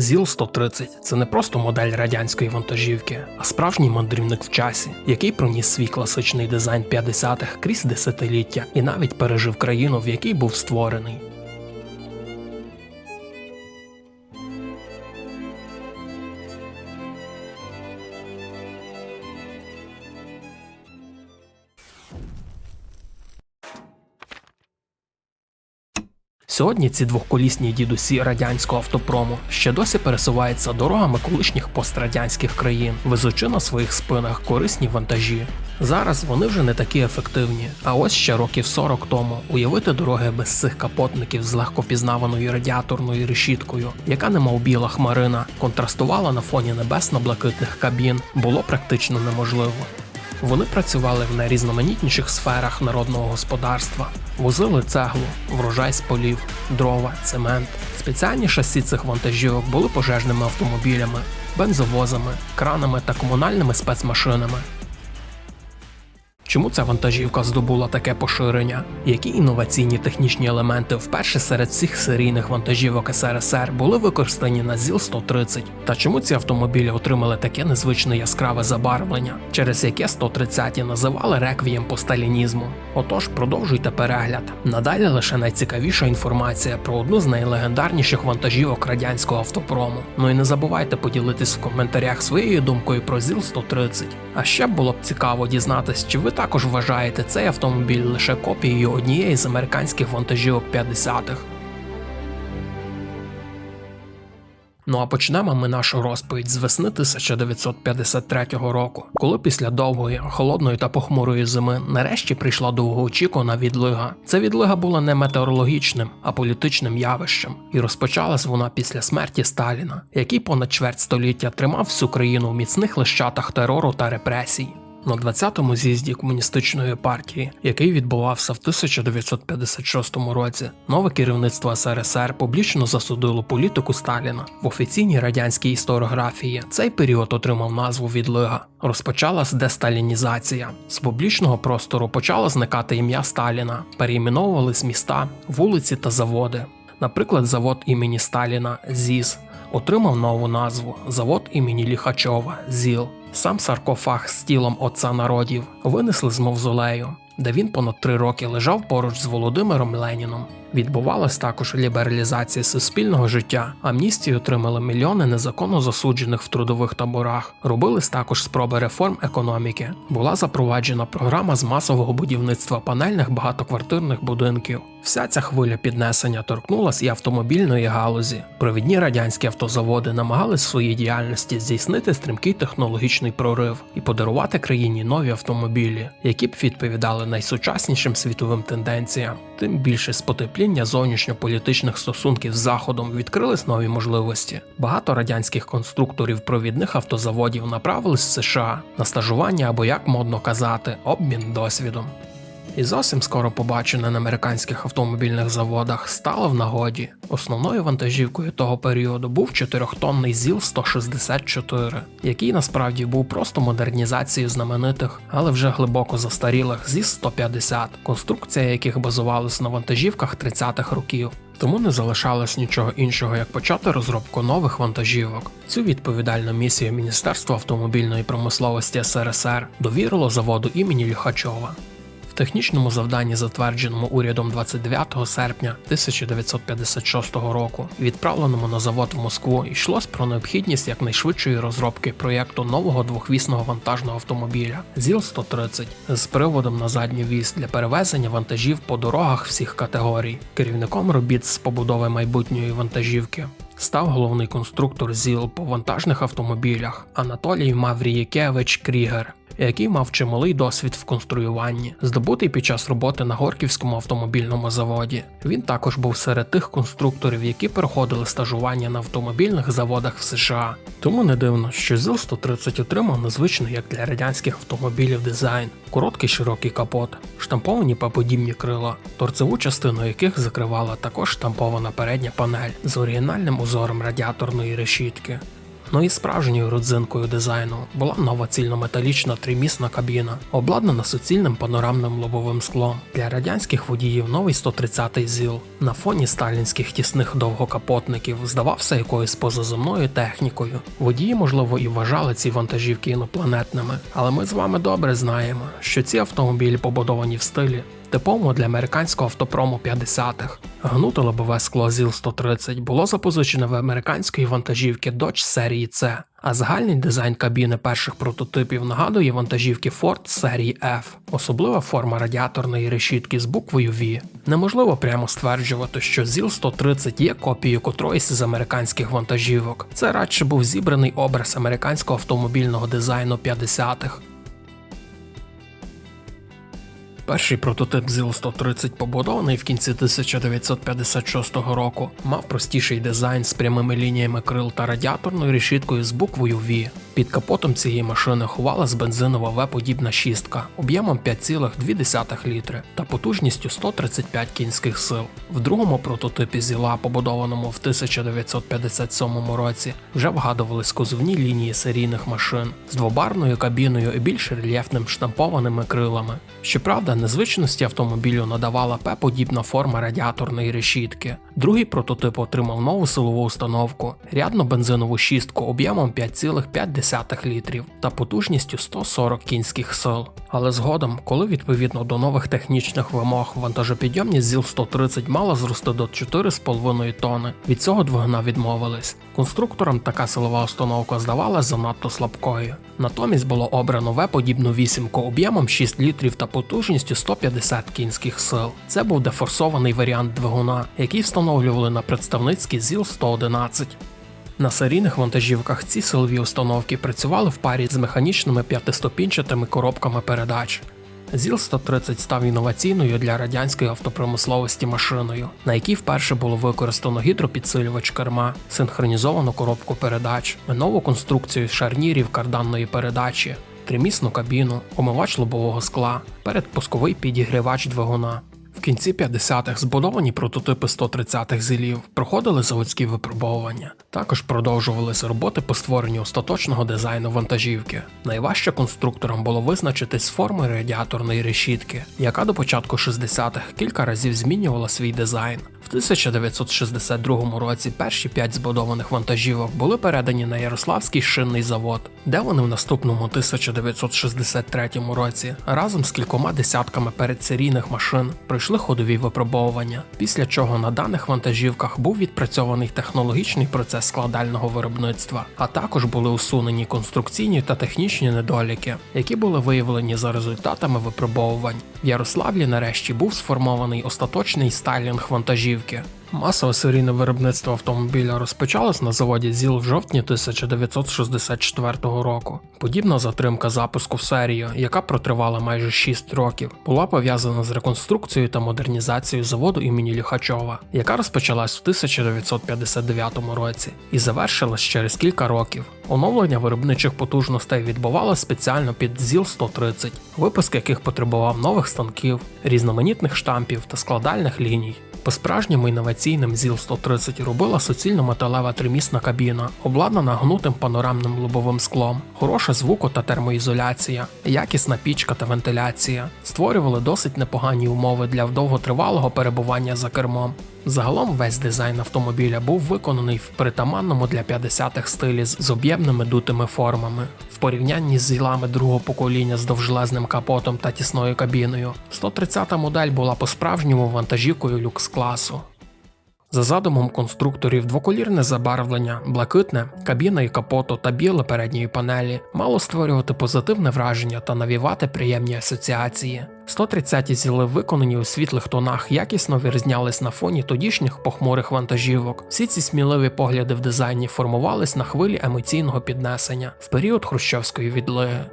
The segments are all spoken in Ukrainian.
ЗІЛ-130 це не просто модель радянської вантажівки, а справжній мандрівник в часі, який проніс свій класичний дизайн 50-х крізь десятиліття і навіть пережив країну, в якій був створений. Сьогодні ці двохколісні дідусі радянського автопрому ще досі пересуваються дорогами колишніх пострадянських країн, везучи на своїх спинах корисні вантажі. Зараз вони вже не такі ефективні. А ось ще років 40 тому уявити дороги без цих капотників з легкопізнаваною радіаторною решіткою, яка немов біла хмарина, контрастувала на фоні небесно-блакитних кабін, було практично неможливо. Вони працювали в найрізноманітніших сферах народного господарства, возили цеглу, врожай з полів, дрова, цемент. Спеціальні шасі цих вантажівок були пожежними автомобілями, бензовозами, кранами та комунальними спецмашинами. Чому ця вантажівка здобула таке поширення? Які інноваційні технічні елементи вперше серед всіх серійних вантажівок СРСР були використані на ЗІЛ-130? Та чому ці автомобілі отримали таке незвичне яскраве забарвлення, через яке 130-ті називали реквієм по сталінізму? Отож, продовжуйте перегляд. Надалі лише найцікавіша інформація про одну з найлегендарніших вантажівок радянського автопрому. Ну і не забувайте поділитись в коментарях своєю думкою про ЗІЛ-130. А ще було б цікаво дізнатись, чи ви також вважаєте цей автомобіль лише копією однієї з американських вантажівок 50-х. Ну а почнемо ми нашу розповідь з весни 1953 року, коли після довгої, холодної та похмурої зими нарешті прийшла довгоочікувана відлига. Ця відлига була не метеорологічним, а політичним явищем, і розпочалась вона після смерті Сталіна, який понад чверть століття тримав всю країну в міцних лищатах терору та репресій. На 20-му з'їзді комуністичної партії, який відбувався в 1956 році, нове керівництво СРСР публічно засудило політику Сталіна. В офіційній радянській історіографії цей період отримав назву відлига. Розпочалась десталінізація. З публічного простору почало зникати ім'я Сталіна, перейменовувались міста, вулиці та заводи. Наприклад, завод імені Сталіна ЗІС отримав нову назву завод імені Ліхачова ЗІЛ. Сам саркофаг з тілом отця народів винесли з мавзолею, де він понад три роки лежав поруч з Володимиром Леніном. Відбувалась також лібералізація суспільного життя. Амністію отримали мільйони незаконно засуджених в трудових таборах. Робились також спроби реформ економіки. Була запроваджена програма з масового будівництва панельних багатоквартирних будинків. Вся ця хвиля піднесення торкнулась і автомобільної галузі. Провідні радянські автозаводи намагались своїй діяльності здійснити стрімкий технологічний прорив і подарувати країні нові автомобілі, які б відповідали найсучаснішим світовим тенденціям. Тим більше з потепління зовнішньополітичних стосунків з заходом відкрились нові можливості. Багато радянських конструкторів провідних автозаводів направились в США на стажування або як модно казати, обмін досвідом. І зовсім скоро побачене на американських автомобільних заводах стало в нагоді. Основною вантажівкою того періоду був 4-тонний ЗІЛ-164, який насправді був просто модернізацією знаменитих, але вже глибоко застарілих ЗІС-150, конструкція яких базувалась на вантажівках 30-х років. Тому не залишалось нічого іншого, як почати розробку нових вантажівок. Цю відповідальну місію Міністерства автомобільної промисловості СРСР довірило заводу імені Ліхачова. Технічному завданні, затвердженому урядом 29 серпня 1956 року, відправленому на завод в Москву, йшлось про необхідність якнайшвидшої розробки проєкту нового двохвісного вантажного автомобіля ЗІЛ-130 з приводом на задню вісь для перевезення вантажів по дорогах всіх категорій. Керівником робіт з побудови майбутньої вантажівки став головний конструктор ЗІЛ по вантажних автомобілях Анатолій Маврієкевич Крігер який мав чималий досвід в конструюванні, здобутий під час роботи на Горківському автомобільному заводі. Він також був серед тих конструкторів, які проходили стажування на автомобільних заводах в США. Тому не дивно, що ЗІЛ-130 отримав незвичний як для радянських автомобілів дизайн, короткий широкий капот, штамповані паподібні крила, торцеву частину яких закривала також штампована передня панель з оригінальним узором радіаторної решітки. Ну і справжньою родзинкою дизайну була нова цільнометалічна тримісна кабіна, обладнана суцільним панорамним лобовим склом. Для радянських водіїв новий 130-й ЗІЛ на фоні сталінських тісних довгокапотників здавався якоюсь позаземною технікою. Водії, можливо, і вважали ці вантажівки інопланетними, але ми з вами добре знаємо, що ці автомобілі побудовані в стилі. Типовому для американського автопрому 50-х. Гнуте лобове скло ЗІЛ 130 було запозичене в американської вантажівки Dodge серії C, а загальний дизайн кабіни перших прототипів нагадує вантажівки Ford серії F, особлива форма радіаторної решітки з буквою V. Неможливо прямо стверджувати, що ЗІЛ 130 є копією котроїсь з американських вантажівок. Це радше був зібраний образ американського автомобільного дизайну 50-х. Перший прототип ЗІЛ 130, побудований в кінці 1956 року, мав простіший дизайн з прямими лініями крил та радіаторною решіткою з буквою V. Під капотом цієї машини ховалась бензинова В-подібна шістка об'ємом 5,2 літри та потужністю 135 кінських сил. В другому прототипі ЗІЛа, побудованому в 1957 році, вже вгадувались кузовні лінії серійних машин з двобарною кабіною і більш рельєфним штампованими крилами. Щоправда, незвичності автомобілю надавала П-подібна форма радіаторної решітки. Другий прототип отримав нову силову установку, рядну бензинову шістку об'ємом 5,5 літрів та потужністю 140 кінських сил. Але згодом, коли відповідно до нових технічних вимог вантажопідйомність ЗІЛ 130 мала зрости до 4,5 тонни, від цього двигуна відмовились. Конструкторам така силова установка здавалася занадто слабкою. Натомість було обрано В-подібну вісімку об'ємом 6 літрів та потужністю 150 кінських сил. Це був дефорсований варіант двигуна, який встановлювали на представницький ЗІЛ 111. На серійних вантажівках ці силові установки працювали в парі з механічними п'ятиступінчатими коробками передач. ЗІЛ 130 став інноваційною для радянської автопромисловості машиною, на якій вперше було використано гідропідсилювач керма, синхронізовану коробку передач, нову конструкцію шарнірів карданної передачі, тримісну кабіну, омивач лобового скла, передпусковий підігрівач двигуна. Кінці 50-х збудовані прототипи 130-х зілів проходили заводські випробовування. Також продовжувалися роботи по створенню остаточного дизайну вантажівки. Найважче конструкторам було визначитись з форми радіаторної решітки, яка до початку 60-х кілька разів змінювала свій дизайн. В 1962 році перші п'ять збудованих вантажівок були передані на Ярославський шинний завод, де вони в наступному 1963 році? Разом з кількома десятками передсерійних машин пройшли ходові випробовування, після чого на даних вантажівках був відпрацьований технологічний процес складального виробництва, а також були усунені конструкційні та технічні недоліки, які були виявлені за результатами випробовувань. В Ярославлі нарешті був сформований остаточний стайлінг вантажівки. Масове серійне виробництво автомобіля розпочалось на заводі ЗІЛ в жовтні 1964 року. Подібна затримка запуску в серію, яка протривала майже 6 років, була пов'язана з реконструкцією та модернізацією заводу імені Ліхачова, яка розпочалась в 1959 році і завершилась через кілька років. Оновлення виробничих потужностей відбувалося спеціально під ЗІЛ 130, випуск яких потребував нових станків, різноманітних штампів та складальних ліній. По-справжньому інноваційним ЗІЛ-130 робила суцільно-металева тримісна кабіна, обладнана гнутим панорамним лобовим склом, хороша звуку та термоізоляція, якісна пічка та вентиляція, створювали досить непогані умови для довготривалого перебування за кермом. Загалом весь дизайн автомобіля був виконаний в притаманному для 50-х стилі з об'ємними дутими формами. В порівнянні з зілами другого покоління з довжелезним капотом та тісною кабіною, 130-та модель була по-справжньому вантажівкою люкс класу. За задумом конструкторів, двоколірне забарвлення, блакитне, кабіна і капоту та біле передньої панелі мало створювати позитивне враження та навівати приємні асоціації. 130-ті зіли, виконані у світлих тонах, якісно вирізнялись на фоні тодішніх похмурих вантажівок. Всі ці сміливі погляди в дизайні формувались на хвилі емоційного піднесення в період хрущовської відлиги.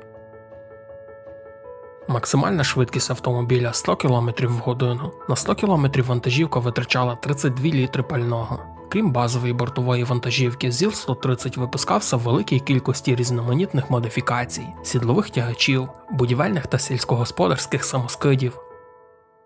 Максимальна швидкість автомобіля 100 км в годину. На 100 км вантажівка витрачала 32 літри пального. Крім базової бортової вантажівки, ЗІЛ-130 випускався в великій кількості різноманітних модифікацій, сідлових тягачів, будівельних та сільськогосподарських самоскидів.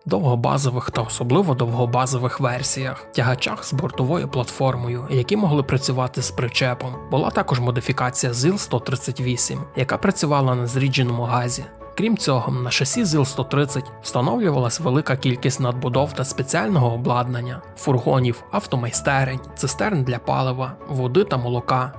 довгобазових та особливо довгобазових версіях, тягачах з бортовою платформою, які могли працювати з причепом. Була також модифікація ЗІЛ-138, яка працювала на зрідженому газі. Крім цього, на шасі ЗІЛ-130 встановлювалась велика кількість надбудов та спеціального обладнання, фургонів, автомайстерень, цистерн для палива, води та молока,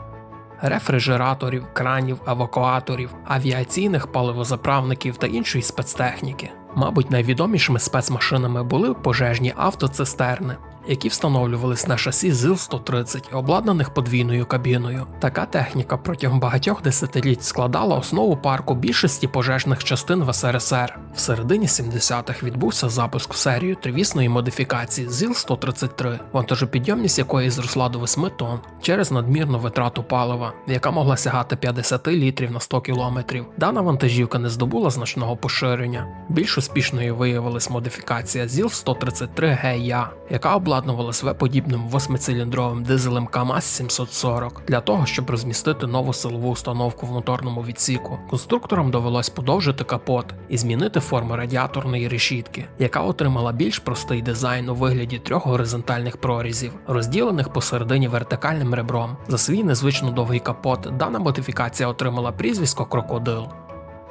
рефрижераторів, кранів, евакуаторів, авіаційних паливозаправників та іншої спецтехніки. Мабуть, найвідомішими спецмашинами були пожежні автоцистерни, які встановлювались на шасі ЗИЛ-130, обладнаних подвійною кабіною. Така техніка протягом багатьох десятиліть складала основу парку більшості пожежних частин в СРСР. В середині 70-х відбувся запуск в серію тривісної модифікації ЗІЛ-133, вантажопідйомність якої зросла до 8 тонн через надмірну витрату палива, яка могла сягати 50 літрів на 100 кілометрів. Дана вантажівка не здобула значного поширення. Більш успішною виявилась модифікація ЗІЛ-133 ГЯ, яка обладнувалась В-подібним восьмициліндровим дизелем КАМАЗ 740 для того, щоб розмістити нову силову установку в моторному відсіку. Конструкторам довелось подовжити капот і змінити форму радіаторної решітки, яка отримала більш простий дизайн у вигляді трьох горизонтальних прорізів, розділених посередині вертикальним ребром. За свій незвично довгий капот дана модифікація отримала прізвисько Крокодил.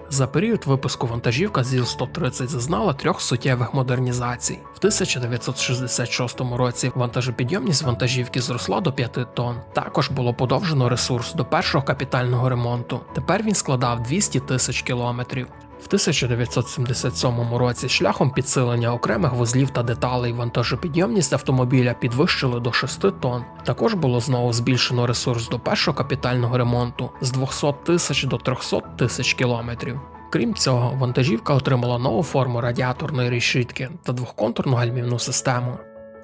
За період випуску вантажівка ЗІЛ-130 зазнала трьох суттєвих модернізацій. В 1966 році вантажопідйомність вантажівки зросла до 5 тонн. Також було подовжено ресурс до першого капітального ремонту. Тепер він складав 200 тисяч кілометрів. В 1977 році шляхом підсилення окремих вузлів та деталей вантажопідйомність автомобіля підвищили до 6 тонн. Також було знову збільшено ресурс до першого капітального ремонту з 200 тисяч до 300 тисяч кілометрів. Крім цього, вантажівка отримала нову форму радіаторної решітки та двохконтурну гальмівну систему.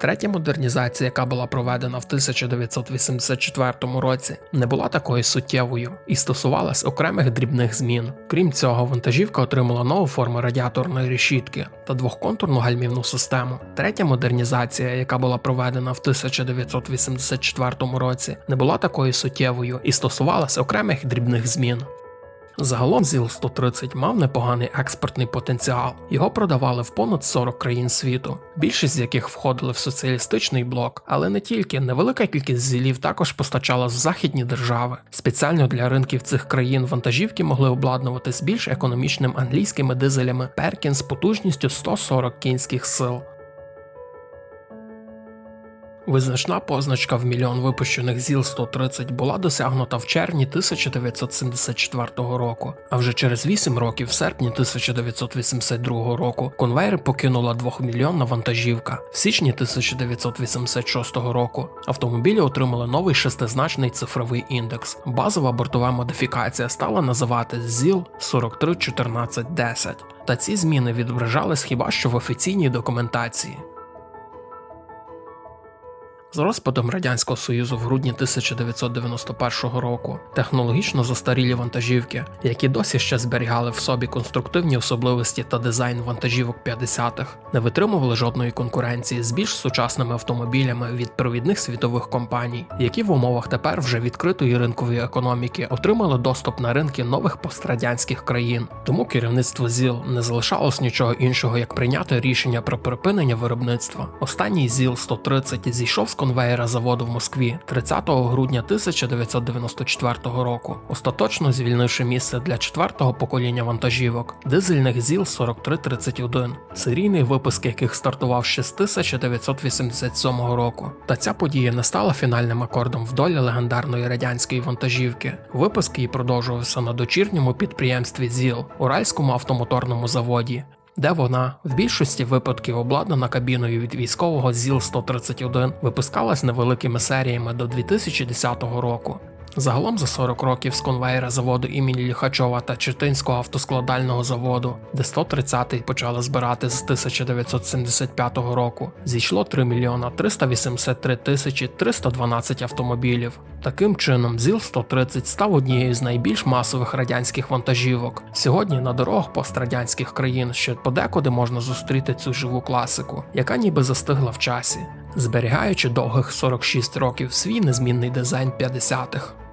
Третя модернізація, яка була проведена в 1984 році, не була такою суттєвою і стосувалась окремих дрібних змін. Крім цього, вантажівка отримала нову форму радіаторної решітки та двохконтурну гальмівну систему. Третя модернізація, яка була проведена в 1984 році, не була такою суттєвою і стосувалась окремих дрібних змін. Загалом ЗІЛ-130 мав непоганий експортний потенціал. Його продавали в понад 40 країн світу, більшість з яких входили в соціалістичний блок, але не тільки невелика кількість зілів також постачалась в західні держави. Спеціально для ринків цих країн вантажівки могли обладнуватись більш економічним англійськими дизелями Перкін з потужністю 140 кінських сил. Визначна позначка в мільйон випущених ЗІЛ-130 була досягнута в червні 1974 року, а вже через 8 років, в серпні 1982 року, конвейери покинула 2-мільйонна вантажівка. В січні 1986 року автомобілі отримали новий шестизначний цифровий індекс. Базова бортова модифікація стала називати ЗІЛ 431410, та ці зміни відображались хіба що в офіційній документації. З розпадом Радянського Союзу в грудні 1991 року технологічно застарілі вантажівки, які досі ще зберігали в собі конструктивні особливості та дизайн вантажівок 50-х, не витримували жодної конкуренції з більш сучасними автомобілями від провідних світових компаній, які в умовах тепер вже відкритої ринкової економіки отримали доступ на ринки нових пострадянських країн. Тому керівництво ЗІЛ не залишалось нічого іншого, як прийняти рішення про припинення виробництва. Останній ЗІЛ 130 зійшов з конвейера заводу в Москві 30 грудня 1994 року, остаточно звільнивши місце для четвертого покоління вантажівок дизельних ЗІЛ 4331, серійний випуск яких стартував ще з 1987 року. Та ця подія не стала фінальним акордом в долі легендарної радянської вантажівки. Випуск її продовжувався на дочірньому підприємстві ЗІЛ Уральському автомоторному заводі де вона в більшості випадків обладнана кабіною від військового ЗІЛ-131 випускалась невеликими серіями до 2010 року. Загалом за 40 років з конвейера заводу імені Ліхачова та Чертинського автоскладального заводу, де 130-й почали збирати з 1975 року, зійшло 3 мільйона 383 тисячі 312 автомобілів. Таким чином, ЗІЛ-130 став однією з найбільш масових радянських вантажівок. Сьогодні на дорогах пострадянських країн ще подекуди можна зустріти цю живу класику, яка ніби застигла в часі, зберігаючи довгих 46 років свій незмінний дизайн 50-х.